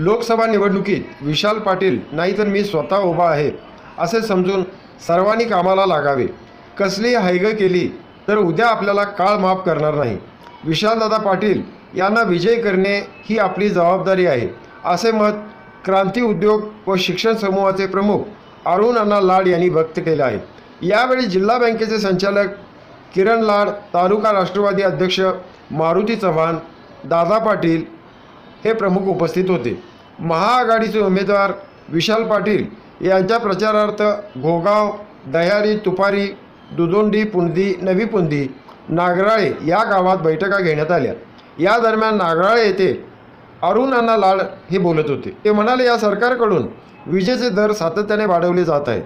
लोकसभा निवडणुकीत विशाल पाटील नाही तर मी स्वतः उभा आहे असे समजून सर्वांनी कामाला लागावे. कसली हायग केली तर उद्या आपल्याला काळ माफ करणार नाही. विशालदादा पाटील यांना विजय करणे ही आपली जबाबदारी आहे असे मत क्रांती उद्योग व शिक्षण समूहाचे प्रमुख अरुण अण्णा लाड यांनी व्यक्त केले आहे. यावेळी जिल्हा बँकेचे संचालक किरण लाड तालुका राष्ट्रवादी अध्यक्ष मारुती चव्हाण दादा पाटील हे प्रमुख उपस्थित होते. महाआघाडीचे उमेदवार विशाल पाटील यांच्या प्रचारार्थ घोगाव दह्यारी तुपारी दुदोंडी पुंदी नवी पुंदी नागराळे या गावात बैठका घेण्यात आल्या. या दरम्यान नागराळे येथे अरुण अण्णा लाड हे बोलत होते. ते म्हणाले या सरकारकडून विजेचे दर सातत्याने वाढवले जात आहेत.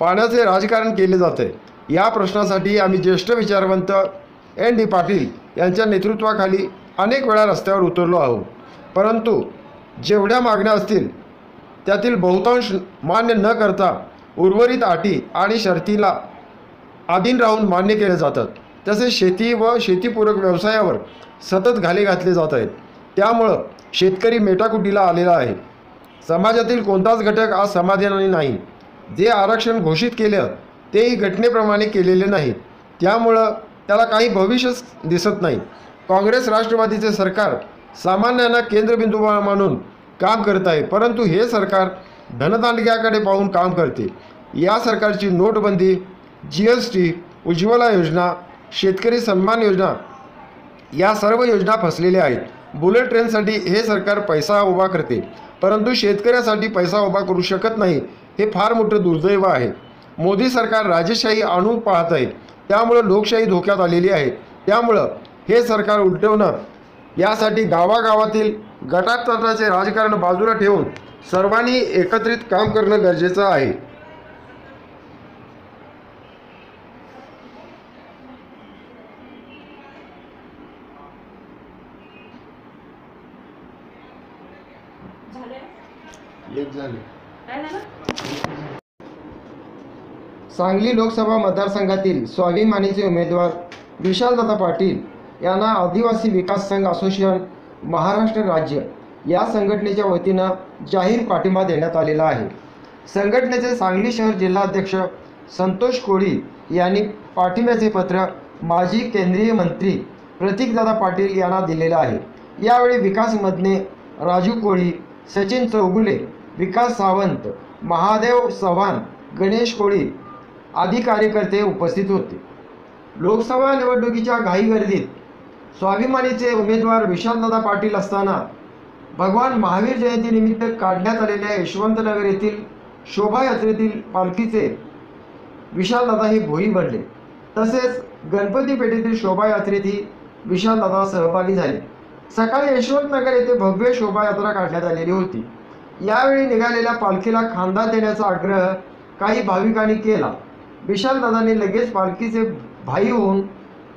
पाण्याचे राजकारण केले जात आहे. या प्रश्नासाठी आम्ही ज्येष्ठ विचारवंत एन डी पाटील यांच्या नेतृत्वाखाली अनेक वेळा रस्त्यावर उतरलो आहोत. परंतु जेवढ्या मागण्या असतील त्यातील बहुतांश मान्य न करता उर्वरित अटी आणि शर्तीला आधीन राहून मान्य केले जातात. तसेच शेती व शेतीपूरक व्यवसायावर सतत घाले घातले जात आहेत. त्यामुळं शेतकरी मेटाकुटीला आलेला आहे. समाजातील कोणताच घटक आज समाधानाने नाही. जे आरक्षण घोषित केलं तेही घटनेप्रमाणे केलेले नाही त्यामुळं त्याला काही भविष्यच दिसत नाही. काँग्रेस राष्ट्रवादीचे सरकार सामान्यांना केंद्रबिंदू मानून काम करत आहे. परंतु हे सरकार धनदांडग्याकडे पाहून काम करते. या सरकारची नोटबंदी जी एस टी उज्ज्वला योजना शेतकरी सन्मान योजना या सर्व योजना फसलेल्या आहेत. बुलेट ट्रेनसाठी हे सरकार पैसा उभा करते. परंतु शेतकऱ्यासाठी पैसा उभा करू शकत नाही हे फार मोठं दुर्दैव आहे. मोदी सरकार राजेशाही आणून पाहत आहे. त्यामुळं लोकशाही धोक्यात आलेली आहे. त्यामुळं हे सरकार उलटवणं यासाठी गावागावातील गटातटाचे राजकारण बाजूला ठेवून सर्वांनी एकत्रित काम करणं गरजेचं आहे. सांगली लोकसभा मतदारसंघातील स्वाभिमानीचे उमेदवार विशालदादा पाटील यांना आदिवासी विकास संघ असोसिएशन महाराष्ट्र राज्य या संघटनेच्या वतीनं जाहीर पाठिंबा देण्यात आलेला आहे. संघटनेचे सांगली शहर जिल्हाध्यक्ष संतोष कोळी यांनी पाठिंब्याचे पत्र माजी केंद्रीय मंत्री प्रतीकदादा पाटील यांना दिलेलं आहे. यावेळी विकास विकासमधने राजू कोळी सचिन चौगुले विकास सावंत महादेव चव्हाण गणेश कोळी आदी कार्यकर्ते उपस्थित होते. लोकसभा निवडणुकीच्या घाई गर्दीत स्वाभिमानीचे उमेदवार विशालदादा पाटील असताना भगवान महावीर जयंतीनिमित्त काढण्यात आलेल्या यशवंतनगर येथील शोभायात्रेतील पालखीचे विशालदादा हे भोई बनले. तसेच गणपती पेठेतील शोभायात्रेतही विशालदादा सहभागी झाले. सकाळी यशवंतनगर येथे भव्य शोभायात्रा काढण्यात आलेली होती. यावेळी निघालेल्या पालखीला खांदा देण्याचा आग्रह काही भाविकांनी केला. विशालदादांनी लगेच पालखीचे भाई होऊन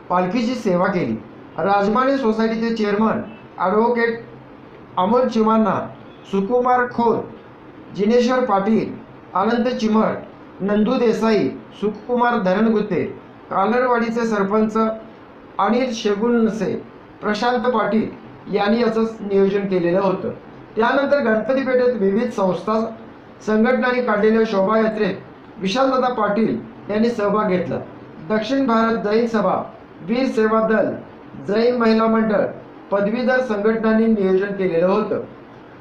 पालखीची सेवा केली. राजमाने सोसायटीचे चेअरमन ॲडव्होकेट अमोल चिमांना सुकुमार खोत जिनेश्वर पाटील आनंद चिमट नंदू देसाई सुकुमार धरणगुत्ते कानरवाडीचे सरपंच अनिल शेगुनसे प्रशांत पाटील यांनी याचं नियोजन केलेलं होतं. त्यानंतर गणपती पेठेत विविध संस्था संघटनांनी काढलेल्या शोभायात्रेत विशालदादा पाटील यांनी सहभाग घेतला. दक्षिण भारत जैन सभा वीर सेवा दल जैन महिला मंडळ पदवीधर संघटनांनी नियोजन केलेलं होतं.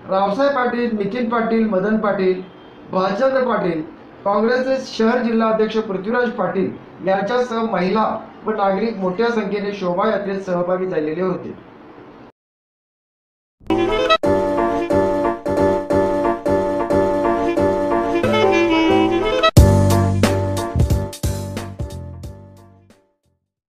रावसाहेब पाटील नितीन पाटील मदन पाटील भालचंद्र पाटील काँग्रेसचे शहर जिल्हा अध्यक्ष पृथ्वीराज पाटील यांच्यासह महिला व नागरिक मोठ्या संख्येने शोभायात्रेत सहभागी झालेले होते.